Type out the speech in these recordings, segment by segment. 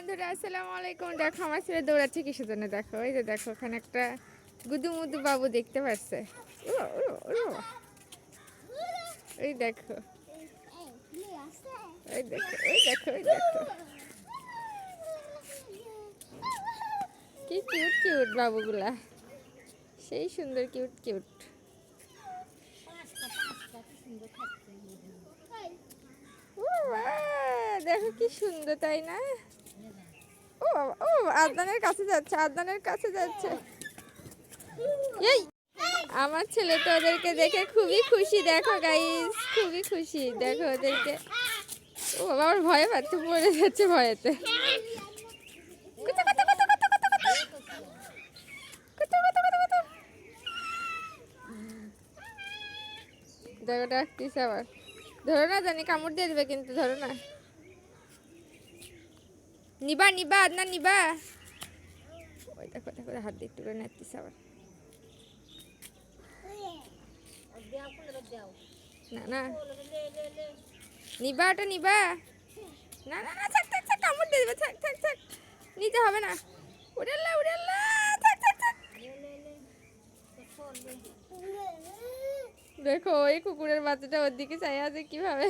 বন্ধুরা, আসসালামু আলাইকুম। দেখো, আমার ছেলে দৌড়াচ্ছে কিসের জন্য? দেখো, এই যে দেখো, ওখানে একটা গুদু মুদু বাবু দেখতে পাচ্ছে। এই দেখো। দেখো কি কিউট কিউট বাবুগুলা। সেই সুন্দর, কিউট কিউট। দেখো কি সুন্দর, তাই না? ও আদনানের কাছে যাচ্ছে, আদনানের কাছে যাচ্ছে। এই, আমার ছেলে তো ওদেরকে দেখে খুবই খুশি, দেখো গাইস খুবই খুশি, দেখো ওদেরকে। ও বাবা, আমার ভয় পাচ্ছে পড়ে যাচ্ছে ভয়েতে? দেখো ডাকতিস আবার। ধরো না, জানি কামড় দিয়ে দেবে কিন্তু, ধরো না। নিবা নিবা আদনা নিবা। ওই দেখো দেখো, হাত দিয়ে করে নাচতিস আবার। না না। নিবা নিবা। না না না, থাক থাক থাক, কামড় দিয়ে দেবে, থাক থাক থাক। নিতে হবে না। উড়াল্লা উড়াল্লা থাক থাক থাক। দেখো, ওই কুকুরের বাচ্চাটা ওর দিকে চাই আছে কীভাবে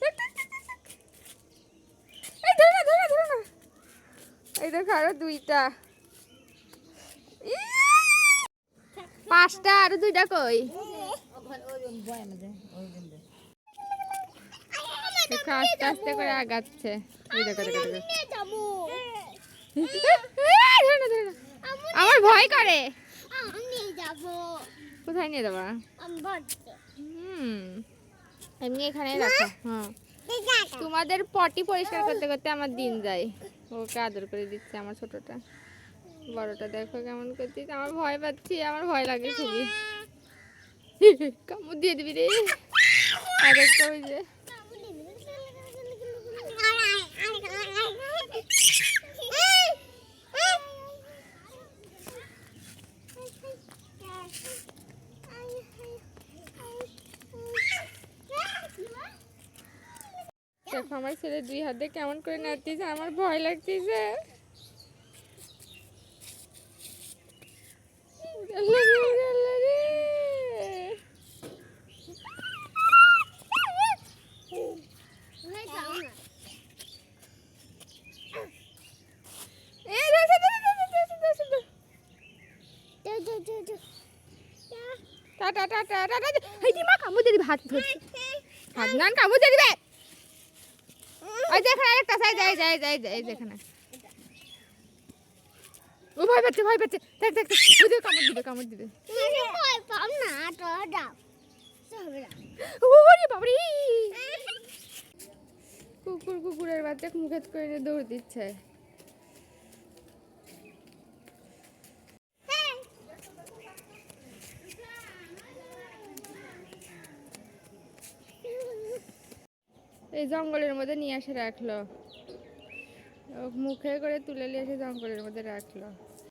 থাক, থাক, থাক, থাক, থাক। এই ধরো না ধরো না ধরো না এই দেখো আরও দুইটা! পাঁচটা, আরও দুইটা কই? আস্তে আস্তে করে আগাচ্ছে। আমার ভয় করে। কোথায় নিয়ে যাবা? এমনি এখানে রাখো হ্যাঁ তোমাদের পটি পরিষ্কার করতে করতে আমার দিন যায়। ওকে আদর করে দিচ্ছে আমার ছোটটা। বড়টা দেখো কেমন করছিস। আমার ভয় পাচ্ছি আমার ভয় লাগে খুবই। কামড় দিয়ে দিবি রে। আর একটা ওই যে। দেখো আমার ছেলে দুই হাতে কেমন করে নাচতেছে আমার ভয় লাগতেছে। উড়াল্লা রে, উড়াল্লা রে। এই দেখো, দেখো, দেখো, দেখো, দেখো, দেখো। টাটা টাটা ওই যেখানে আরেকটা সাইজ যাই যাই যাই যাই যেখানে ও, ভয় পাচ্ছে ভয় পাচ্ছে। দেখ দেখ দেখ। কামড় দিবে কামড় দিবে। ওরে বাবারে কুকুর, কুকুরের বাচ্চা মুখেত করে দৌড় দিচ্ছে। এই জঙ্গলের মধ্যে নিয়ে এসে রাখল। মুখে করে তুলে নিয়ে এসে জঙ্গলের মধ্যে রাখল।